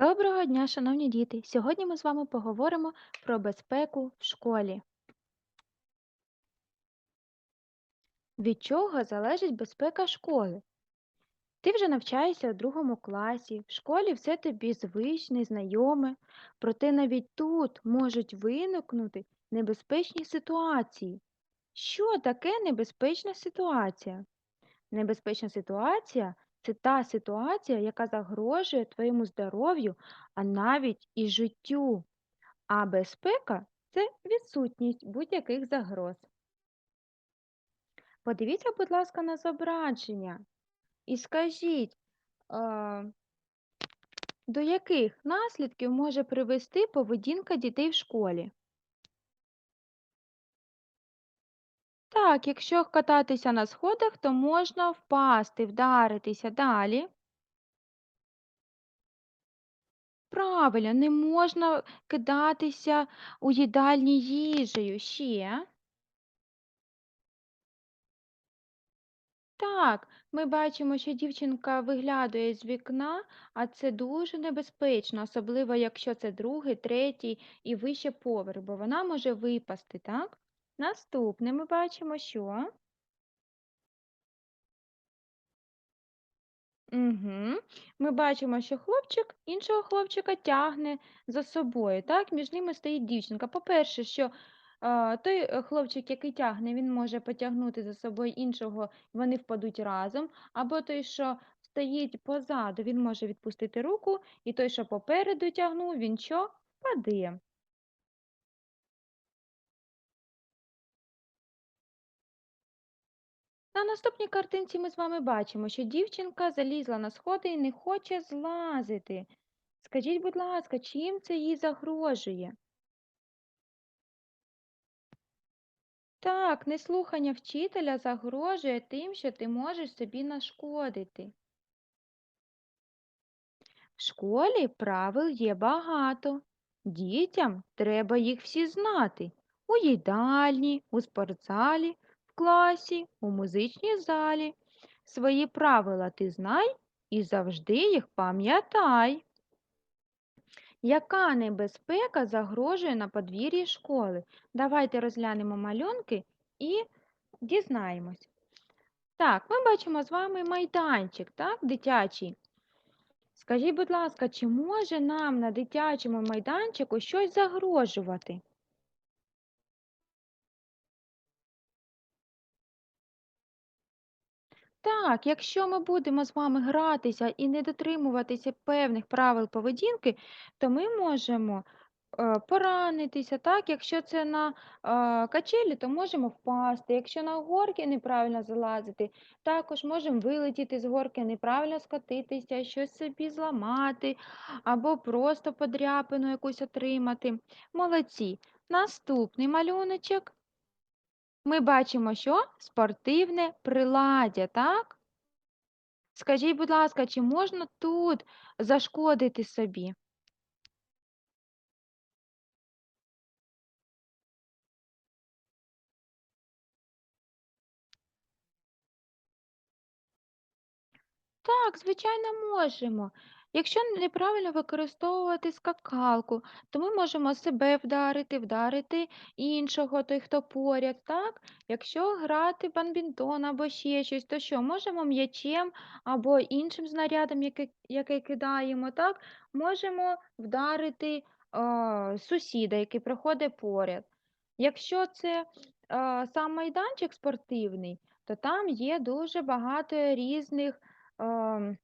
Доброго дня, шановні діти! Сьогодні ми з вами поговоримо про безпеку в школі. Від чого залежить безпека школи? Ти вже навчаєшся у другому класі, в школі все тобі звичне, знайоме, проте навіть тут можуть виникнути небезпечні ситуації. Що таке небезпечна ситуація? Небезпечна ситуація це та ситуація, яка загрожує твоєму здоров'ю, а навіть і життю. А безпека це відсутність будь-яких загроз. Подивіться, будь ласка, на зображення і скажіть, до яких наслідків може привести поведінка дітей в школі? Так, якщо кататися на сходах, то можна впасти, вдаритися далі. Правильно, не можна кидатися у їдальні їжею ще. Так, ми бачимо, що дівчинка виглядає з вікна, а це дуже небезпечно, особливо якщо це другий, третій і вище поверх, бо вона може випасти, так? Наступне ми бачимо, що Угу. Ми бачимо, що хлопчик іншого хлопчика тягне за собою. Так? Між ними стоїть дівчинка. По-перше, що а, той е, хлопчик, який тягне, він може потягнути за собою іншого, вони впадуть разом. Або той, що стоїть позаду, він може відпустити руку, і той, що попереду тягнув, він що? Впаде. На наступній картинці ми з вами бачимо, що дівчинка залізла на сходи і не хоче злазити. Скажіть, будь ласка, чим це їй загрожує? Так, неслухання вчителя загрожує тим, що ти можеш собі нашкодити. В школі правил є багато. Дітям треба їх всі знати. У їдальні, у спортзалі, класі, у музичній залі. Свої правила ти знай і завжди їх пам'ятай. Яка небезпека загрожує на подвір'ї школи? Давайте розглянемо малюнки і дізнаємось. Так, ми бачимо з вами майданчик, так, дитячий. Скажіть, будь ласка, чи може нам на дитячому майданчику щось загрожувати? Так, якщо ми будемо з вами гратися і не дотримуватися певних правил поведінки, то ми можемо е, поранитися. Так? Якщо це на е, качелі, то можемо впасти. Якщо на горки неправильно залазити, також можемо вилетіти з горки, неправильно скотитися, щось собі зламати або просто подряпину якусь отримати. Молодці. Наступний малюночок. Ми бачимо, що спортивне приладдя, так? Скажіть, будь ласка, чи можна тут зашкодити собі? Так, звичайно, можемо. Якщо неправильно використовувати скакалку, то ми можемо себе вдарити, вдарити іншого, той, хто поряд, так? Якщо грати бадмінтон або ще щось, то що? Можемо м'ячем або іншим знарядом, який, який кидаємо, так? Можемо вдарити а, сусіда, який проходить поряд. Якщо це а, сам майданчик спортивний, то там є дуже багато різних. ам,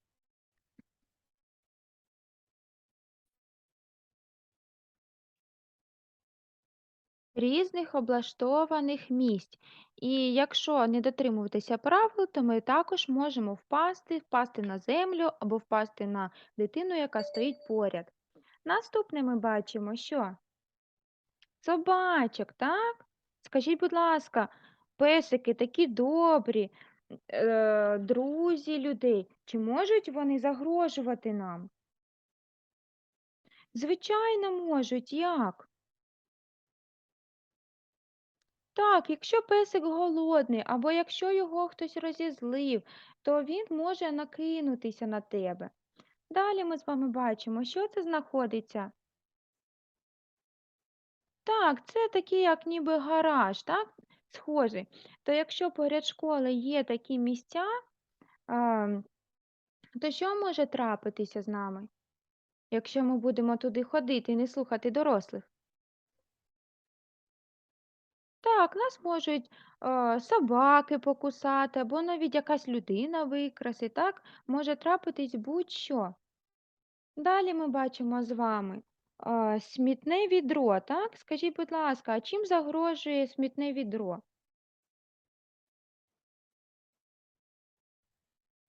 різних облаштованих місць. І якщо не дотримуватися правил, то ми також можемо впасти, впасти на землю або впасти на дитину, яка стоїть поряд. Наступне ми бачимо, що собачок, так? Скажіть, будь ласка, песики такі добрі, е, друзі людей, чи можуть вони загрожувати нам? Звичайно, можуть. Як? Так, якщо песик голодний, або якщо його хтось розізлив, то він може накинутися на тебе. Далі ми з вами бачимо, що це знаходиться. Так, це такий, як ніби гараж, так? Схожий. То якщо поряд школи є такі місця, то що може трапитися з нами, якщо ми будемо туди ходити і не слухати дорослих? Так, нас можуть е, собаки покусати, або навіть якась людина викрасить, так? Може трапитись будь-що. Далі ми бачимо з вами а, смітне відро, так? Скажіть, будь ласка, а чим загрожує смітне відро?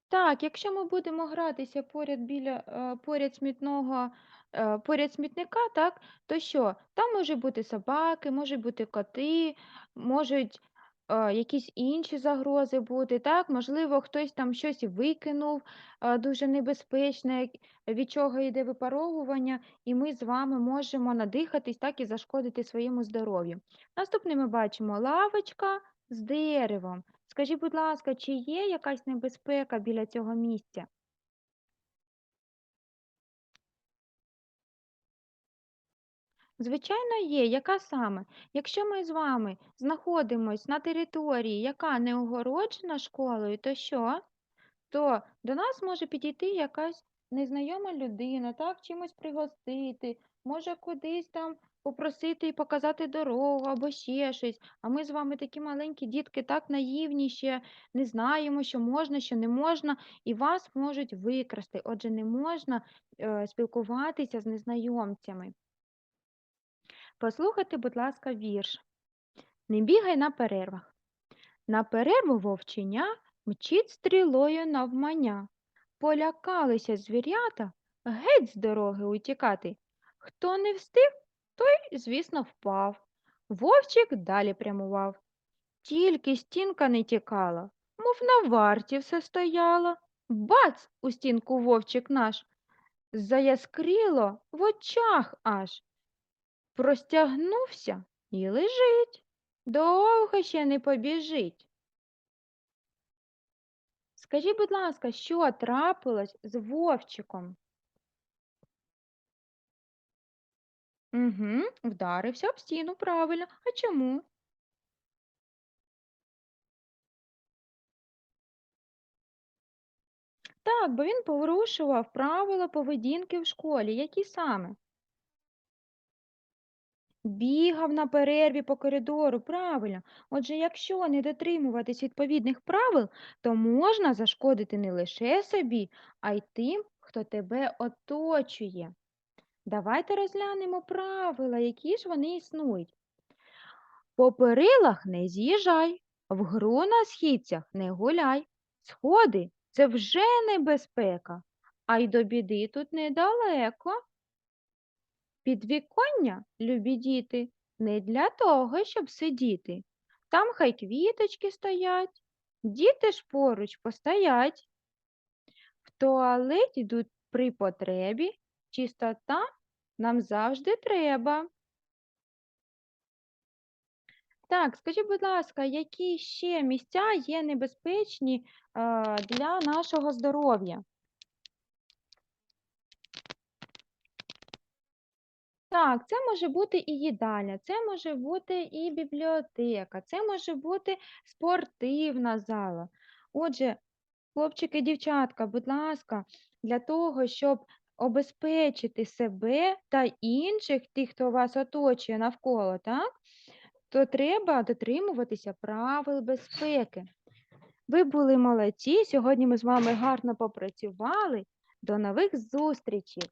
Так, якщо ми будемо гратися поряд біля е, поряд смітного, е, поряд смітника, так, то що? Там можуть бути собаки, можуть бути коти, можуть е, якісь інші загрози бути, так? Можливо, хтось там щось викинув е, дуже небезпечне, від чого йде випаровування, і ми з вами можемо надихатись, так і зашкодити своєму здоров'ю. Наступне ми бачимо лавочка з деревом. Скажіть, будь ласка, чи є якась небезпека біля цього місця? Звичайно, є. Яка саме? Якщо ми з вами знаходимось на території, яка не огороджена школою, то що? то до нас може підійти якась незнайома людина, так, чимось пригостити, може кудись там попросити і показати дорогу або ще щось. А ми з вами такі маленькі дітки, так наївні, ще не знаємо, що можна, що не можна, і вас можуть викрасти. Отже, не можна е, спілкуватися з незнайомцями. Послухайте, будь ласка, вірш. Не бігай на перервах. На перерву вовченя мчить стрілою навмання. Полякалися звірята, геть з дороги утікати. Хто не встиг, той, звісно, впав. Вовчик далі прямував. Тільки стінка не тікала, мов на варті все стояла. Бац у стінку вовчик наш. Заяскріло в очах аж. Простягнувся і лежить. Довго ще не побіжить. Скажіть, будь ласка, що трапилось з Вовчиком? Угу, вдарився об стіну, правильно. А чому? Так, бо він порушував правила поведінки в школі. Які саме? Бігав на перерві по коридору, правильно. Отже, якщо не дотримуватись відповідних правил, то можна зашкодити не лише собі, а й тим, хто тебе оточує. Давайте розглянемо правила, які ж вони існують. По перилах не з'їжджай, в гру на східцях не гуляй. Сходи це вже небезпека, а й до біди тут недалеко. Підвіконня, любі діти, не для того, щоб сидіти. Там хай квіточки стоять, діти ж поруч постоять. В туалет йдуть при потребі, чистота нам завжди треба. Так, скажіть, будь ласка, які ще місця є небезпечні е, для нашого здоров'я? Так, це може бути і їдальня, це може бути і бібліотека, це може бути спортивна зала. Отже, хлопчики, дівчатка, будь ласка, для того, щоб обезпечити себе та інших, тих, хто вас оточує навколо, так, то треба дотримуватися правил безпеки. Ви були молодці. Сьогодні ми з вами гарно попрацювали. До нових зустрічей!